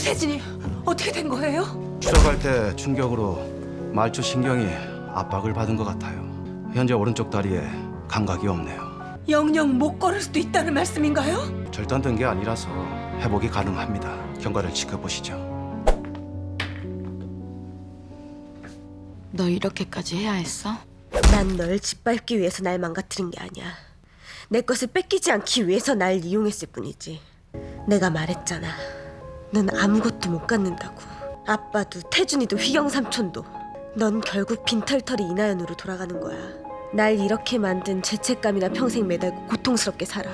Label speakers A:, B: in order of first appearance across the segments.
A: 세진이 어떻게 된 거예요?
B: 추락할 때 충격으로 말초 신경이 압박을 받은 것 같아요. 현재 오른쪽 다리에 감각이 없네요.
A: 영영 못 걸을 수도 있다는 말씀인가요?
B: 절단된 게 아니라서 회복이 가능합니다. 경과를 지켜보시죠.
C: 너 이렇게까지 해야 했어?
D: 난 널 짓밟기 위해서 날 망가뜨린 게 아니야. 내 것을 뺏기지 않기 위해서 날 이용했을 뿐이지. 내가 말했잖아. 넌 아무것도 못 갖는다고. 아빠도 태준이도 휘경 삼촌도. 넌 결국 빈털터리 이나연으로 돌아가는 거야. 날 이렇게 만든 죄책감이나 평생 매달고 고통스럽게 살아.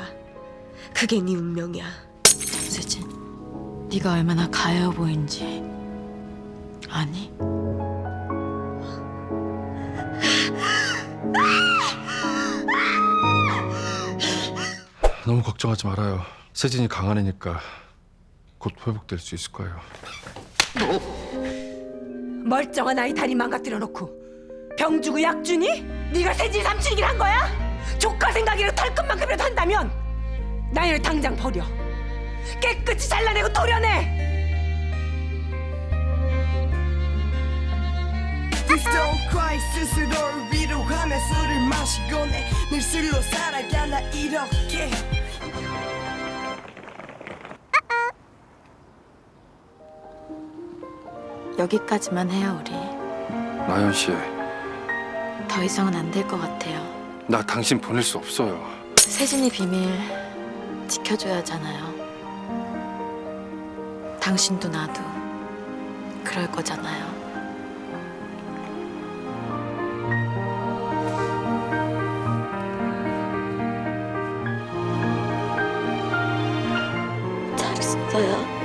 D: 그게 네 운명이야.
C: 세진, 네가 얼마나 가여워 보이는지 아니?
E: 너무 걱정하지 말아요. 세진이 강한 애니까 곧 회복될 수 있을 거예요.
A: 멀쩡한 아이 다리 망가뜨려 놓고 병 주고 약 주니? 네가 세진 삼촌이긴 한 거야? 조카 생각이라도 털끝만큼이라도 한다면 나이를 당장 버려 깨끗이 잘라내고 도려내
F: Please don't cry 스스로를 위로하며 술을 마시곤 해늘 술로 살아야 나 이렇게
C: 여기까지만 해요 우리.
E: 나연 씨,
C: 더 이상은 안 될 것 같아요.
E: 나 당신 보낼 수 없어요.
C: 세진이 비밀 지켜줘야 하잖아요. 당신도 나도 그럴 거잖아요. 잘했어요.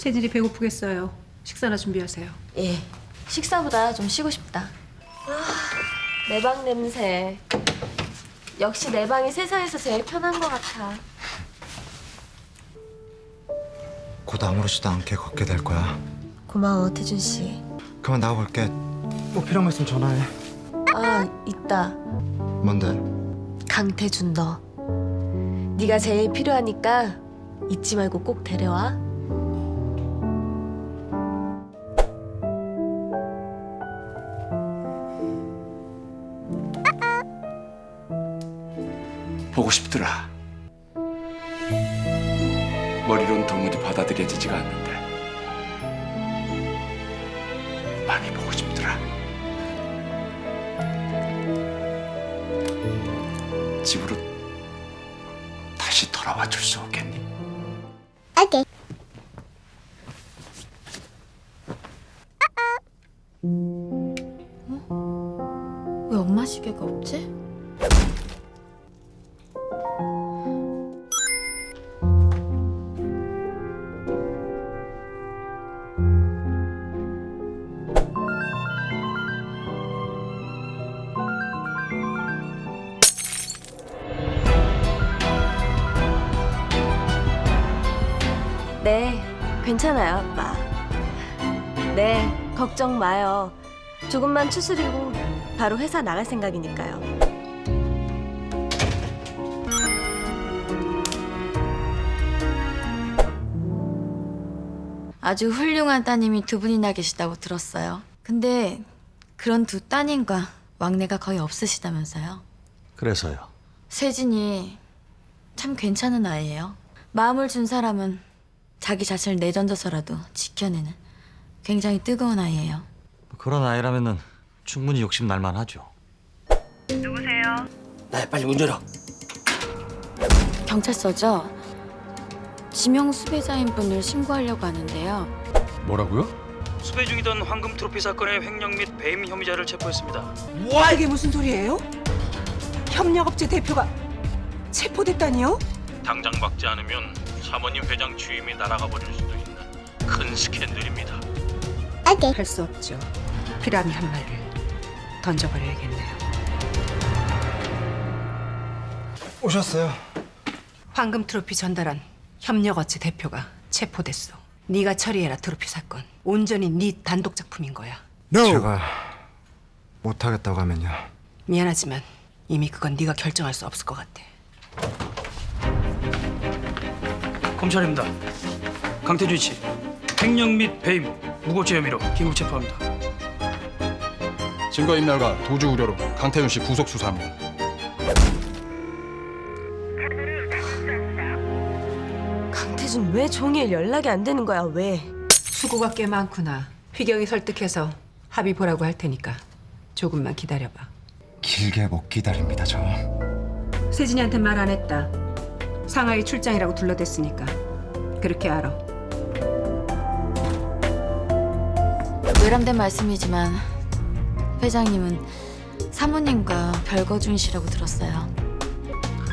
G: 세진이 배고프겠어요. 식사나 준비하세요.
D: 예. 식사보다 좀 쉬고 싶다. 아, 내 방 냄새. 역시 내 방이 세상에서 제일 편한 것 같아.
H: 곧 아무렇지도 않게 걷게 될 거야.
D: 고마워, 태준 씨.
H: 그만 나가볼게. 뭐 필요한 거 있으면 전화해.
D: 아, 있다.
H: 뭔데?
D: 강태준 너. 네가 제일 필요하니까 잊지 말고 꼭 데려와.
I: 보고 싶더라. 머리론 도무지 받아들여지지가 않는데 많이 보고 싶더라. 집으로 다시 돌아와 줄 수 없겠니?
C: 왜 엄마 시계가 없지?
D: 괜찮아요, 아빠. 네, 걱정 마요. 조금만 추스리고 바로 회사 나갈 생각이니까요.
C: 아주 훌륭한 따님이 두 분이나 계시다고 들었어요. 근데 그런 두 따님과 왕래가 거의 없으시다면서요.
B: 그래서요.
C: 세진이 참 괜찮은 아이예요. 마음을 준 사람은 자기 자신을 내던져서라도 지켜내는 굉장히 뜨거운 아이예요.
H: 그런 아이라면은 충분히 욕심 날 만 하죠.
B: 네, 빨리 문 열어.
C: 경찰서죠. 지명 수배자인 분을 신고하려고 하는데요.
E: 뭐라고요?
J: 수배 중이던 황금 트로피 사건의 횡령 및 배임 혐의자를 체포했습니다.
A: 이게 무슨 소리예요? 협력업체 대표가 체포됐다니요?
J: 당장 막지 않으면 사모님 회장 취임이 날아가 버릴 수도 있는 큰 스캔들입니다.
G: 할수 없죠. 피라미 한 마리를 던져버려야겠네요.
H: 오셨어요.
G: 황금 트로피 전달한 협력업체 대표가 체포됐어. 네가 처리해라 트로피 사건. 온전히 네 단독 작품인 거야.
H: 제가 못하겠다고 하면요.
G: 미안하지만
A: 이미 그건 네가 결정할 수 없을 것 같아.
K: 검찰입니다. 강태준 씨, 횡령 및 배임, 무고죄 혐의로 긴급 체포합니다.
E: 증거인멸과 도주 우려로 강태윤 씨 구속 수사합니다.
D: 강태준 왜 종일 연락이 안 되는 거야? 왜?
A: 수고가 꽤 많구나. 휘경이 설득해서 합의 보라고 할 테니까 조금만 기다려봐.
I: 길게 못 기다립니다, 저.
A: 세진이한테 말 안 했다. 상하이 출장이라고 둘러댔으니까 그렇게 알아.
C: 외람된 말씀이지만 회장님은 사모님과 별거준 씨라고 들었어요.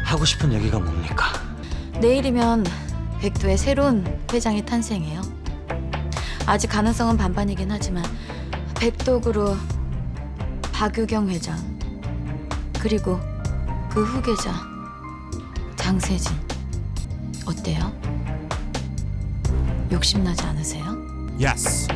H: 하고 싶은 얘기가 뭡니까?
C: 내일이면 백도의 새로운 회장이 탄생해요. 아직 가능성은 반반이긴 하지만 백도그룹 박유경 회장 그리고 그 후계자 장세진 어때요? 욕심나지 않으세요?
I: 예스.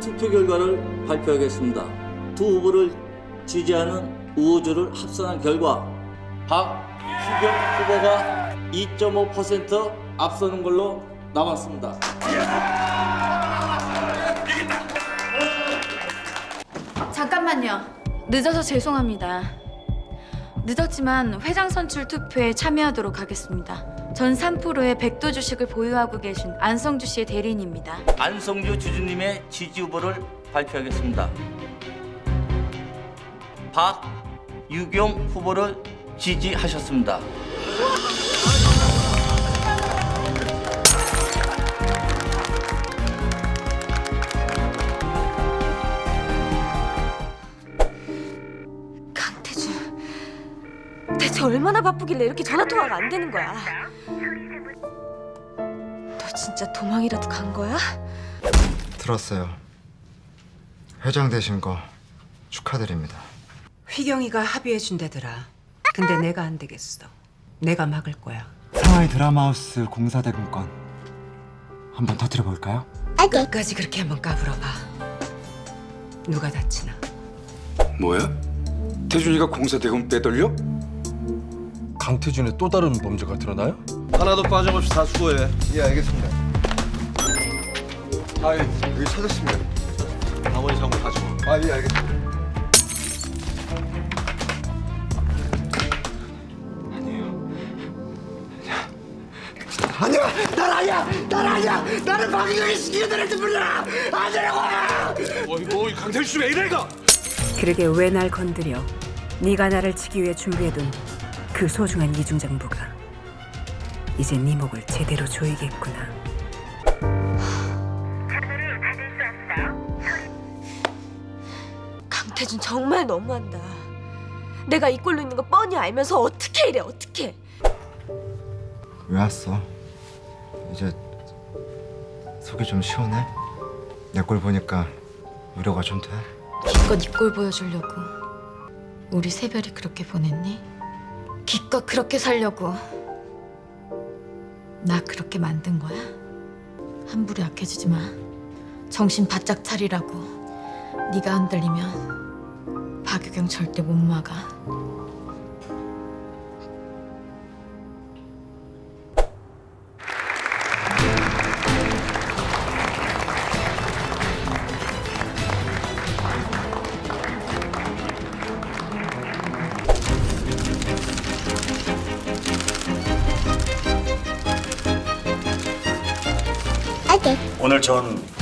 L: 투표 결과를 발표하겠습니다. 두 후보를 지지하는 우호주를 합산한 결과 박수경 후보가 2.5% 앞서는 걸로 남았습니다.
C: 늦어서 죄송합니다. 늦었지만 회장 선출 투표에 참여하도록 하겠습니다. 전 3%의 백도 주식을 보유하고 계신 안성주 씨의 대리인입니다.
L: 안성주 주주님의 지지 후보를 발표하겠습니다. 박유경 후보를 지지하셨습니다.
D: 대체 얼마나 바쁘길래 이렇게 전화 통화가 안 되는 거야? 너 진짜 도망이라도 간 거야?
I: 들었어요. 회장 되신 거 축하드립니다.
A: 휘경이가 합의해 준다더라. 근데 내가 안 되겠어. 내가 막을 거야.
I: 상하이 드라마하우스 공사대금 권 한번 터뜨려 볼까요?
A: 끝까지 그렇게 한번 까불어봐. 누가 다치나.
E: 뭐야? 태준이가 공사 대금 빼돌려? 강태준의 또 다른 범죄가 드러나요?
M: 하나도 빠짐없이 다 수고해.
E: 예, 알겠습니다. 아, 예, 여기 찾았습니다.
M: 나머지 상황 가지고.
E: 아, 예, 알겠습니다.
I: 아니야, 난 아니야, 난 아니야. 나는 박유경이 시키는 분이야. 아니라고.
E: 어이구, 강태준 씨왜 이래가?
A: 그러게 왜 날 건드려? 네가 나를 치기 위해 준비해둔 그 소중한 이중장부가 이제 네 목을 제대로 조이겠구나.
D: 강태준 정말 너무한다. 내가 이 꼴로 있는 거 뻔히 알면서 어떻게 이래 어떻게?
I: 왜 왔어? 이제 속이 좀 시원해? 내 꼴 보니까 위로가 좀 돼?
C: 기껏 이 꼴 보여주려고 우리 새별이 그렇게 보냈니? 기껏 그렇게 살려고 나 그렇게 만든 거야? 함부로 약해지지 마. 정신 바짝 차리라고. 네가 흔들리면 박유경 절대 못 막아.
J: 오늘 전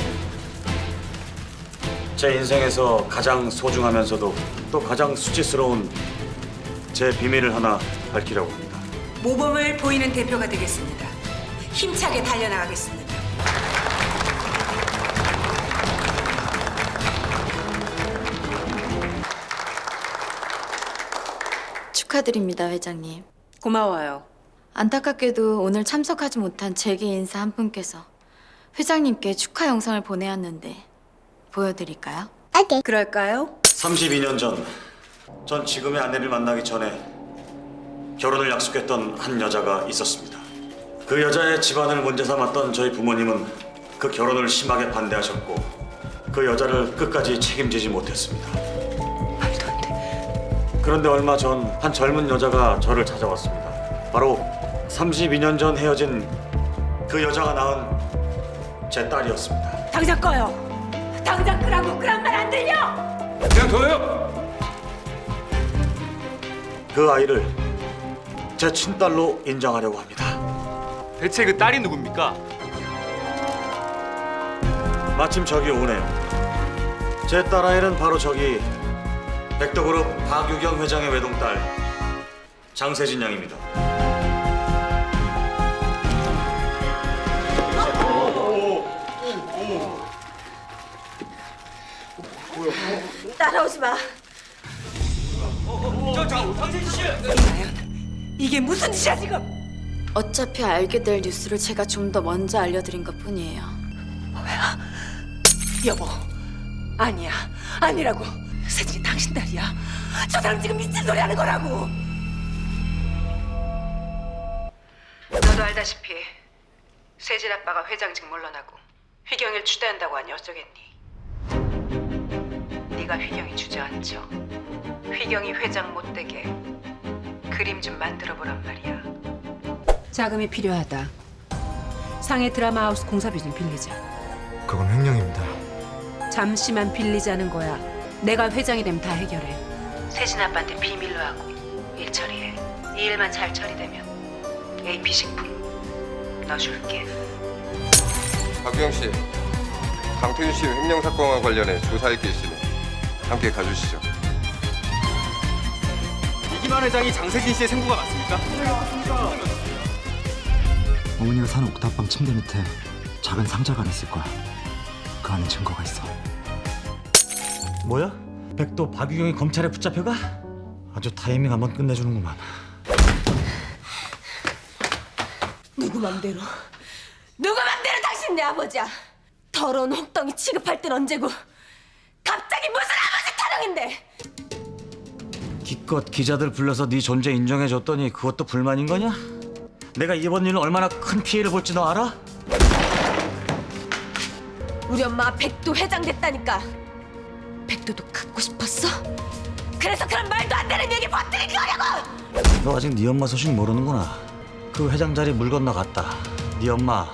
J: 제 인생에서 가장 소중하면서도 또 가장 수치스러운 제 비밀을 하나 밝히려고 합니다.
A: 모범을 보이는 대표가 되겠습니다. 힘차게 달려나가겠습니다.
C: 축하드립니다, 회장님.
A: 고마워요.
C: 안타깝게도 오늘 참석하지 못한 재계 인사 한 분께서 회장님께 축하 영상을 보내왔는데 보여드릴까요?
A: 그럴까요?
J: 32년 전, 전 지금의 아내를 만나기 전에 결혼을 약속했던 한 여자가 있었습니다. 그 여자의 집안을 문제 삼았던 저희 부모님은 그 결혼을 심하게 반대하셨고 그 여자를 끝까지 책임지지 못했습니다.
A: 말도 안 돼.
J: 그런데 얼마 전 한 젊은 여자가 저를 찾아왔습니다. 바로 32년 전 헤어진 그 여자가 낳은 제 딸이었습니다.
A: 당장 꺼요. 당장 끄라고 끄란 말안 들려?
E: 그냥 둬요.
J: 그 아이를 제 친딸로 인정하려고 합니다.
E: 대체 그 딸이 누굽니까?
J: 마침 저기 오네요. 제 딸아이는 바로 저기 백도그룹 박유경 회장의 외동딸 장세진 양입니다.
D: 따라오지 마.
A: 이게 무슨 짓이야 지금?
C: 어차피 알게 될 뉴스를 제가 좀 더 먼저 알려드린 것 뿐이에요.
A: 여보, 아니야, 아니라고. 세진이 당신 딸이야. 저 사람 지금 미친 소리 하는 거라고. 너도 알다시피 세진 아빠가 회장직 물러나고 휘경이를 추대한다고 하니 어쩌겠니? 네가 휘경이 주저앉혀 휘경이 회장 못 되게 그림 좀 만들어 보란 말이야. 자금이 필요하다. 상해 드라마 하우스 공사비 좀 빌리자.
E: 그건 횡령입니다.
A: 잠시만 빌리자는 거야. 내가 회장이 되면 다 해결해. 세진 아빠한테 비밀로 하고 일 처리해. 이 일만 잘 처리되면 AP 식품 너 줄게.
E: 박유영 씨, 강태준 씨 횡령 사건과 관련해 조사할 게 있으니 함께 가주시죠. 이기만 회장이 장세진 씨의 생부가 맞습니까?
H: 어머니가 사는 옥탑방 침대 밑에 작은 상자가 있을 거야. 그 안에 증거가 있어. 뭐야? 백도 박유경이 검찰에 붙잡혀가? 아주 타이밍 한번 끝내주는구만.
D: 누구 맘대로 누구 맘대로 당신 내 아버지야 더러운 혹덩이 취급할 땐 언제고 타령인데
H: 기껏 기자들 불러서 네 존재 인정해줬더니 그것도 불만인 거냐? 내가 이번 일로 얼마나 큰 피해를 볼지 너 알아?
D: 우리 엄마가 백도 회장 됐다니까 백도도 갖고 싶었어? 그래서 그런 말도 안 되는 얘기 버뜨리는 거냐고
H: 너 아직 네 엄마 소식 모르는구나. 그 회장 자리 물 건너갔다. 네 엄마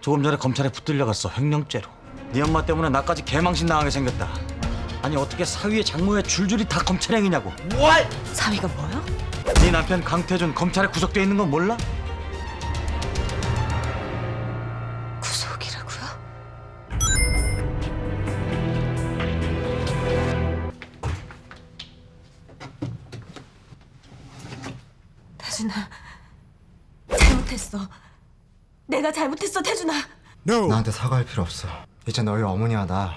H: 조금 전에 검찰에 붙들려 갔어 횡령죄로. 네 엄마 때문에 나까지 개망신 당하게 생겼다. 아니 어떻게 사위의 장모의 줄줄이 다 검찰행이냐고.
D: 사위가 뭐요?
H: 네 남편 강태준 검찰에 구속돼 있는 건 몰라?
D: 구속이라고요? 태준아 잘못했어 내가 잘못했어 태준아
N: 나한테 사과할 필요 없어. 이제 너희 어머니와 나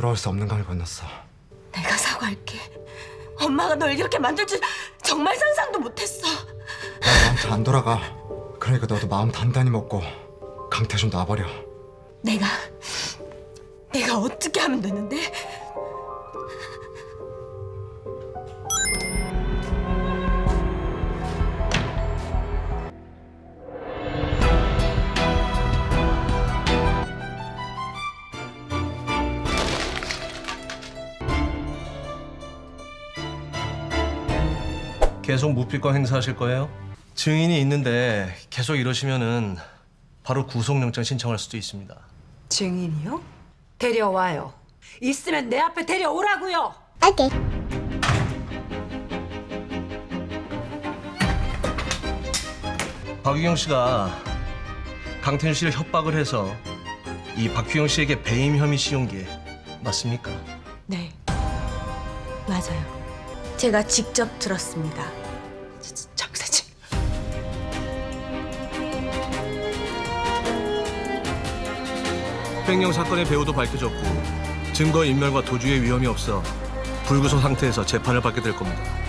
N: 돌아올 수 없는 강을 건넜어.
D: 내가 사과할게 엄마가 널 이렇게 만들 줄 정말 상상도 못했어
N: 나 너한테 안 돌아가. 그러니까 너도 마음 단단히 먹고 강태준 놔버려.
D: 내가 내가 어떻게 하면 되는데?
O: 계속 무피권 행사하실 거예요? 증인이 있는데 계속 이러시면은 바로 구속영장 신청할 수도 있습니다.
A: 증인이요? 데려와요. 있으면 내 앞에 데려오라고요.
O: 박유경 씨가 강태준 씨를 협박을 해서 이 박규영 씨에게 배임 혐의 씌운 게 맞습니까?
D: 네 맞아요 제가 직접 들었습니다
A: 장세진.
O: 횡령 사건의 배우도 밝혀졌고 증거 인멸과 도주의 위험이 없어 불구속 상태에서 재판을 받게 될 겁니다.